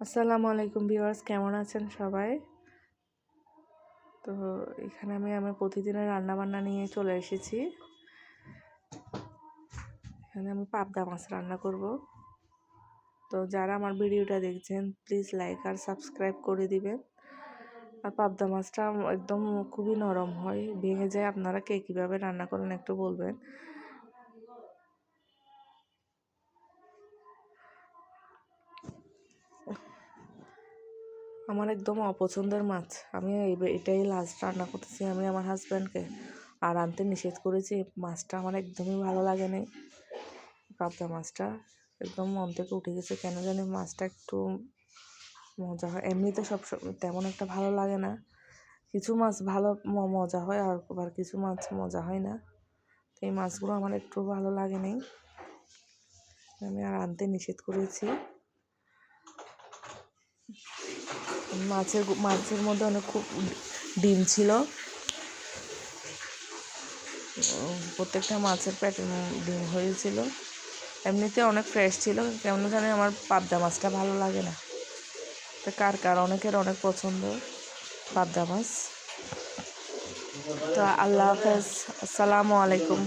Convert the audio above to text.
আসসালামু আলাইকুম ভিউয়ার্স, কেমন আছেন সবাই? তো এখানে আমি আমার প্রতিদিনের রান্না বান্না নিয়ে চলে এসেছি। এখানে আমি পাবদা মাছ রান্না করব। তো যারা আমার ভিডিওটা দেখছেন, প্লিজ লাইক আর সাবস্ক্রাইব করে দিবেন। আর পাবদা মাছটা একদম খুবই নরম হয়, ভেঙে যায়। আপনারা কে কীভাবে রান্না করেন একটু বলবেন। আমার একদম অপছন্দের মাছ। আমি এটাই লাস্ট রান্না করতেছি আমি আমার হাজব্যান্ডকে আর আনতে নিষেধ করেছি, মাছটা আমার একদমই ভালো লাগে নি পাবদা মাছটা একদম মন থেকে উঠে গেছে, কেন জানি মাছটা একটু মজা হয়। এমনিতে সব তেমন একটা ভালো লাগে না। কিছু মাছ ভালো মজা হয় আর, আবার কিছু মাছ মজা হয় না। তো এই মাছগুলো আমার একটু ভালো লাগে নি আমি আর আনতে নিষেধ করেছি। মাছের মাছের মধ্যে অনেক খুব ডিম ছিল। প্রত্যেকটা মাছের পেটে ডিম হয়েছিল। এমনিতে অনেক ফ্রেশ ছিল, কেমন জানি আমার পাবদা মাছটা ভালো লাগে না। তো কার কার? অনেকের অনেক পছন্দ পাবদা মাছ। তো আল্লাহ হাফেজ। আসসালামু আলাইকুম।